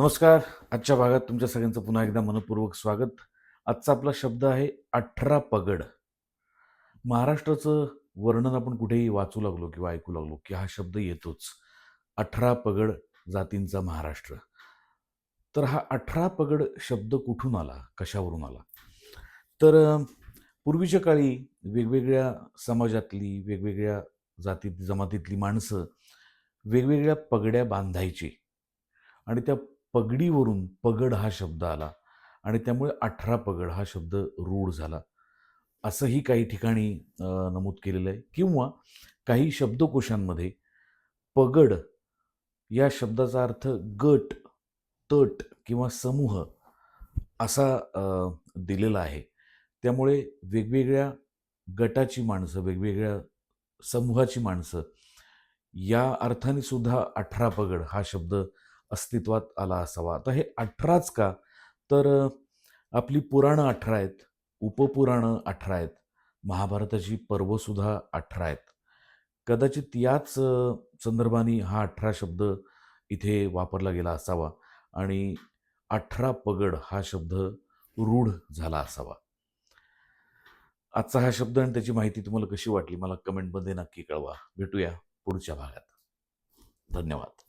नमस्कार. आजच्या भागात तुमच्या सगळ्यांचं पुन्हा एकदा मनपूर्वक स्वागत. आजचा आपला शब्द आहे अठरा पगड. महाराष्ट्राचं वर्णन आपण कुठेही वाचू लागलो किंवा ऐकू लागलो की हा शब्द येतोच. अठरा पगड जातींचा महाराष्ट्र. तर हा अठरा पगड शब्द कुठून आला? कशावरून आला? तर पूर्वीच्या काळी वेगवेगळ्या समाजातली वेगवेगळ्या जाती जमातीतली माणसं वेगवेगळ्या पगड्या बांधायची. आणि त्या पगडीवरून पगड हा शब्द आला आणि त्यामुळे अठरा पगड हा शब्द रूढ झाला. असंही काही ठिकाणी नमूद केलेलं आहे. किंवा काही शब्दकोशांमध्ये पगड या शब्दाचा अर्थ गट तट किंवा समूह असा दिलेला आहे. त्यामुळे वेगवेगळ्या गटाची माणसं वेगवेगळ्या समूहाची माणसं या अर्थाने सुद्धा अठरा पगड हा शब्द अस्तित्वात आला असावा. आता हे अठराच का? तर आपली पुराणं अठरा आहेत उपपुराणं अठरा आहेत महाभारताची पर्वसुद्धा अठरा आहेत. कदाचित याच संदर्भाने हा अठरा शब्द इथे वापरला गेला असावा आणि अठरा पगड हा शब्द रूढ झाला असावा. आजचा हा शब्द आणि त्याची माहिती तुम्हाला कशी वाटली? मला कमेंटमध्ये नक्की कळवा. भेटूया पुढच्या भागात. धन्यवाद.